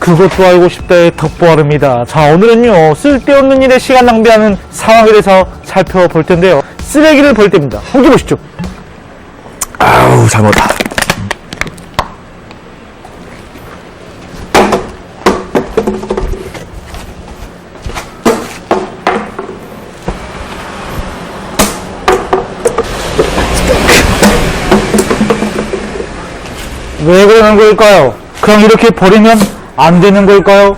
그것도 알고 싶다의 덕보아릅니다. 자, 오늘은요, 쓸데없는 일에 시간 낭비하는 상황에 대해서 살펴볼 텐데요. 쓰레기를 버릴 때입니다. 함께 보시죠. 아우 잘 먹었다. 왜 그러는 걸까요? 그냥 이렇게 버리면 안 되는 걸까요?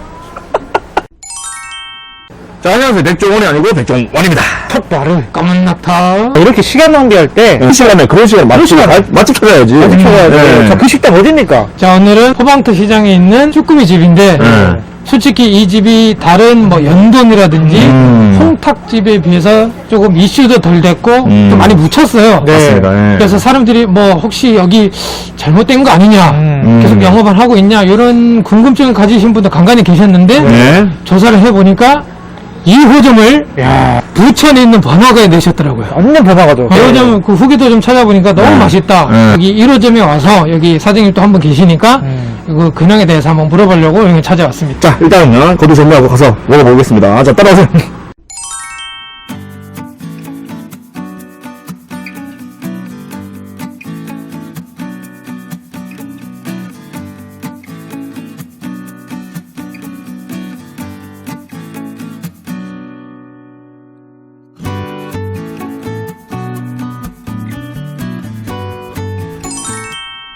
자 안녕하세요 백종원이 아니고 백종원입니다. 턱발을. 까만 낙타. 이렇게 시간 낭비할 때, 이 시간에 그런 시간 맛집 맛- 맛집 찾아야지. 찾아야 돼? 네. 자, 그 식당 어딥니까? 자, 오늘은 포방터 시장에 있는 쭈꾸미 집인데, 네. 솔직히 이 집이 다른 뭐 연돈이라든지 음. 홍탁집에 비해서 조금 이슈도 덜 됐고, 음. 좀 많이 묻혔어요. 네. 맞습니다. 예. 그래서 사람들이 뭐 혹시 여기 잘못된 거 아니냐, 음. 계속 영업을 하고 있냐, 이런 궁금증을 가지신 분도 간간히 계셨는데, 네. 조사를 해보니까 2호점을 야 부천에 있는 번화가에 내셨더라고요. 완전 번화가죠. 2호점 그 후기도 좀 찾아보니까 너무 네. 맛있다. 네. 여기 1호점에 와서 여기 사장님 또한분 계시니까 음. 그 근황에 대해서 한번 물어보려고 여기 찾아왔습니다. 자 일단은요 거두 정리하고 가서 먹어보겠습니다. 자 따라오세요.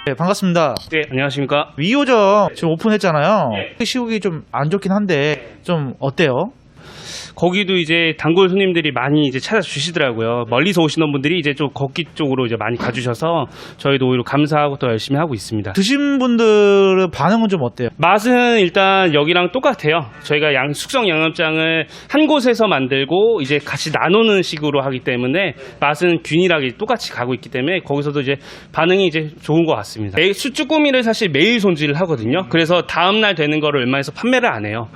네, 반갑습니다. 네, 안녕하십니까. 위호점 지금 오픈했잖아요. 네. 시국이 좀 안 좋긴 한데 좀 어때요? 거기도 이제 단골 손님들이 많이 이제 찾아주시더라고요. 멀리서 오시는 분들이 이제 좀 걷기 쪽으로 이제 많이 가주셔서 저희도 오히려 감사하고 또 열심히 하고 있습니다. 드신 분들의 반응은 좀 어때요? 맛은 일단 여기랑 똑같아요. 저희가 양, 숙성 양념장을 한 곳에서 만들고 이제 같이 나누는 식으로 하기 때문에 맛은 균일하게 똑같이 가고 있기 때문에 거기서도 이제 반응이 이제 좋은 것 같습니다. 매, 수쭈꾸미를 사실 매일 손질을 하거든요. 그래서 다음날 되는 거를 웬만해서 판매를 안 해요.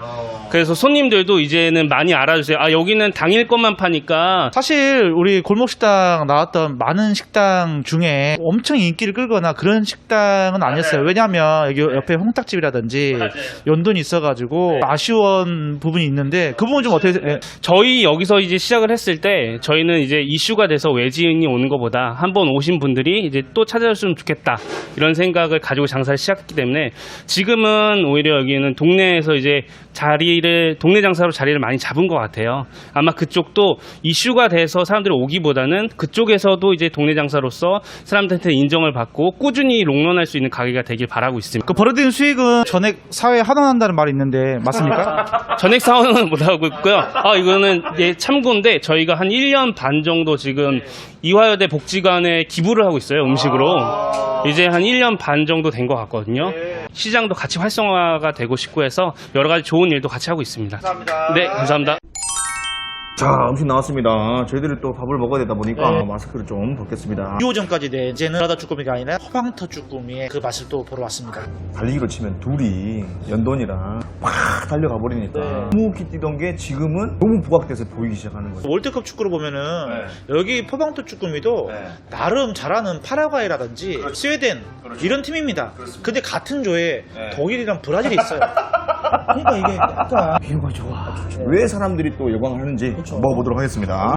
그래서 손님들도 이제는 많이 알아 주세요. 아, 여기는 당일 것만 파니까. 사실 우리 골목식당 나왔던 많은 식당 중에 엄청 인기를 끌거나 그런 식당은 아니었어요. 왜냐하면 여기 옆에 홍탁집이라든지 연돈이 있어가지고 아쉬운 부분이 있는데 그 부분 좀 어떻게 예, 저희 여기서 이제 시작을 했을 때 저희는 이제 이슈가 돼서 외지인이 오는 것보다 한번 오신 분들이 이제 또 찾아줬으면 좋겠다. 이런 생각을 가지고 장사를 시작했기 때문에 지금은 오히려 여기는 동네에서 이제 자리를 동네 장사로 자리를 많이 잡은 것 같아요. 아마 그쪽도 이슈가 돼서 사람들이 오기보다는 그쪽에서도 이제 동네 장사로서 사람들한테 인정을 받고 꾸준히 롱런할 수 있는 가게가 되길 바라고 있습니다. 그 벌어들인 수익은 전액 사회에 환원한다는 말이 있는데 맞습니까? 전액 사원은 못 하고 있고요. 아 이거는 예, 참고인데 저희가 한 1년 반 정도 지금 이화여대 복지관에 기부를 하고 있어요 음식으로 이제 한 1년 반 정도 된 것 같거든요. 시장도 같이 활성화가 되고 싶고 해서 여러 가지 좋은 일도 같이 하고 있습니다. 감사합니다. 네 감사합니다. 자 음식 나왔습니다. 저희들이 또 밥을 먹어야 되다 보니까 네. 마스크를 좀 벗겠습니다. 2호점까지 내 이제는 라다 쭈꾸미가 아니라 허방터 쭈꾸미의 그 맛을 또 보러 왔습니다. 달리기로 치면 둘이 연돈이랑 막 달려가 버리니까 너무 기뛰던 게 지금은 너무 부각돼서 보이기 시작하는 거죠. 월드컵 축구를 보면은 여기 포방토 쭈꾸미도 나름 잘하는 파라과이라든지 스웨덴 이런 팀입니다. 근데 같은 조에 독일이랑 브라질이 있어요. 그러니까 이게 약간 비유가 좋아. 왜 사람들이 또 열광을 하는지 먹어보도록 하겠습니다.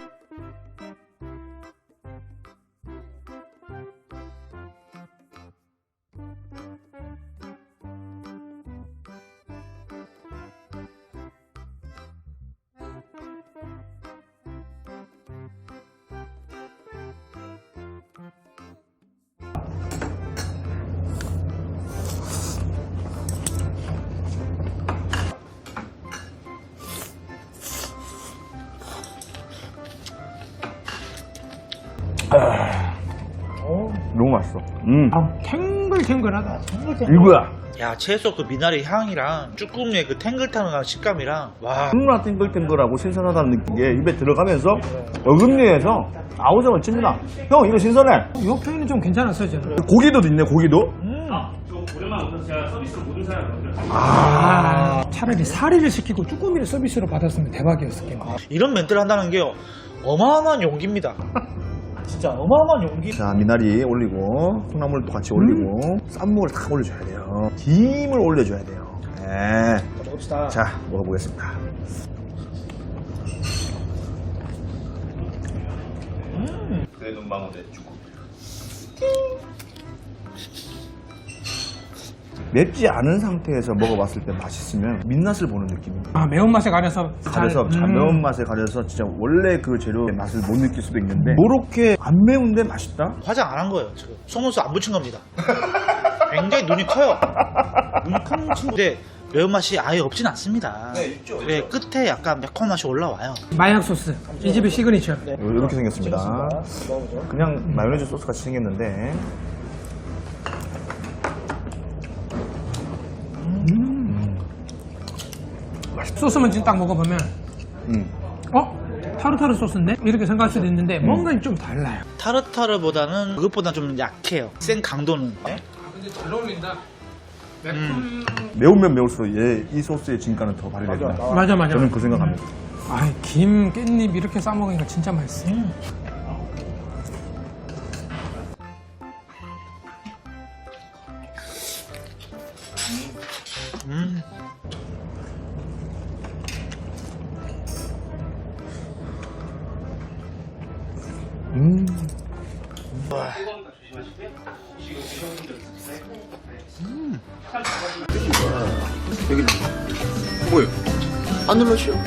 너무 맛있어. 음, 탱글탱글하다. 이거야. 야 채소 그 미나리 향이랑 쭈꾸미의 그 탱글탱글한 식감이랑 와 너무나 탱글탱글하고 신선하다는 느낀 게 입에 들어가면서 어금니에서 아우성을 칩니다. 형 이거 신선해. 이 표현이 좀 괜찮았어요, 저는. 고기도 있네 고기도. 오랜만에 오셔서 제가 서비스로 모든 사람을 아, 차라리 사리를 시키고 쭈꾸미를 서비스로 받았으면 대박이었을 텐데. 이런 멘트를 한다는 게 어마어마한 용기입니다. 진짜 어마어마한 용기. 자 미나리 올리고 콩나물도 같이 올리고 쌈무를 탁 올려줘야 돼요. 김을 올려줘야 돼요. 네. 먹읍시다. 자, 먹어보겠습니다. 내 눈망울 내 주고. 맵지 않은 상태에서 먹어봤을 때 맛있으면 민낯을 보는 느낌입니다. 아 매운맛에 가려서 가려서 잘- 음. 매운맛에 가려서 진짜 원래 그 재료의 맛을 못 느낄 수도 있는데 그렇게 안 매운데 맛있다? 화장 안 한 거예요, 지금. 속눈썹 안 붙인 겁니다. 굉장히 눈이 커요. 눈이 큰 친구인데 매운맛이 아예 없진 않습니다. 네, 있죠. 네, 끝에 약간 매콤한 맛이 올라와요. 마약 소스 이 집의 시그니처 이렇게 생겼습니다. 그냥 마요네즈 소스 같이 생겼는데 소스만 진짜 딱 먹어보면 음. 어? 타르타르 소스인데? 이렇게 생각할 수도 있는데 뭔가 좀 달라요 타르타르보다는 그것보다 좀 약해요. 센 강도는. 네? 근데 잘 어울린다 매우면 매울수록 얘, 이 소스의 진가는 더 발휘된다. 맞아 맞아 저는 그 생각합니다. 아이 김 깻잎 이렇게 싸먹으니까 진짜 맛있어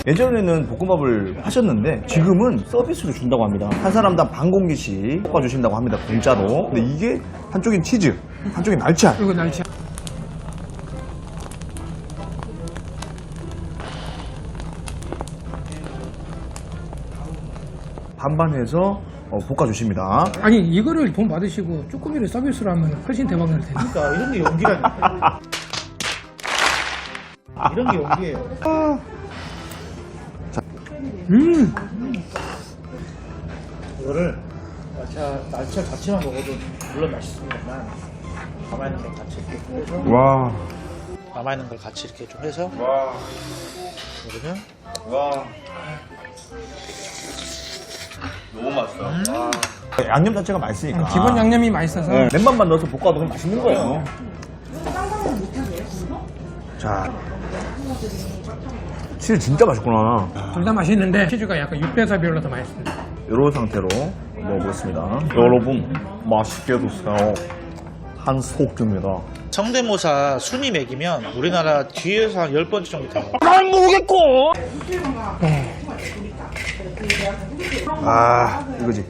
예전에는 볶음밥을 하셨는데 지금은 서비스로 준다고 합니다. 한 사람당 반 공기씩 볶아주신다고 합니다. 공짜로. 근데 이게 한쪽엔 치즈, 한쪽엔 날치알. 이거 날치 반반해서 어, 볶아주십니다. 아니 이거를 돈 받으시고 쭈꾸미를 서비스로 하면 훨씬 대박 날 텐데 그러니까 이런 게 연기라니까. 이런 게 연기예요. 음 이거를 날차, 날차 자체만 먹어도 물론 맛있습니다만 남아있는 걸 같이 이렇게 해서 와. 남아있는 걸 같이 이렇게 좀 해서 와. 먹으면 와. 너무 맛있어. 양념 자체가 맛있으니까. 기본 양념이 맛있어서 네, 맨밥만 넣어서 볶아도 그냥 맛있는 거예요. 자. 치즈 진짜 맛있구나. 둘 다 맛있는데 치즈가 약간 6배사 비율로 더 맛있습니다 이런 상태로 먹어보겠습니다. 여러분, 맛있게 드세요. 한속주입니다. 성대모사 순위 매기면 우리나라 뒤에서 한 10번째 정도 돼요. 아, 이거지.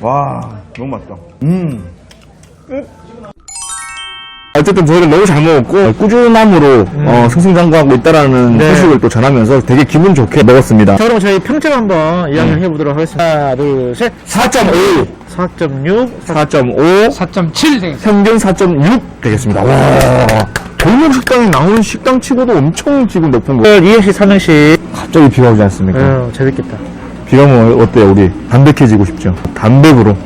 와, 너무 맛있다. 음. 어쨌든 저희를 너무 잘 먹었고 꾸준함으로 어, 승승장구하고 있다라는 소식을 또 전하면서 되게 기분 좋게 먹었습니다. 자, 그럼 저희 평점 한번 이야기를 해보도록 하겠습니다. 하나, 둘, 셋. 4.5, 4.6. 4.5, 4.7 되겠습니다 평균 4.6 되겠습니다. 와, 종목 식당에 나오는 식당 치고도 엄청 지금 높은 거. 이행시 삼행시. 갑자기 비가 오지 않습니까? 어, 재밌겠다. 비가 오면 어때요? 우리 담백해지고 싶죠? 담백으로.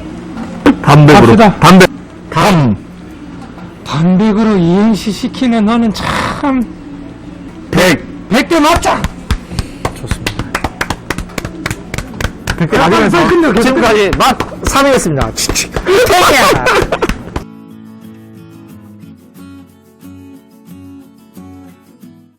담백으로. 갑시다. 담백. 담. 반백으로 이행시 시키는 너는 참 백. 100대 맞자 백대 맞으면서 지금까지 맛 3위였습니다.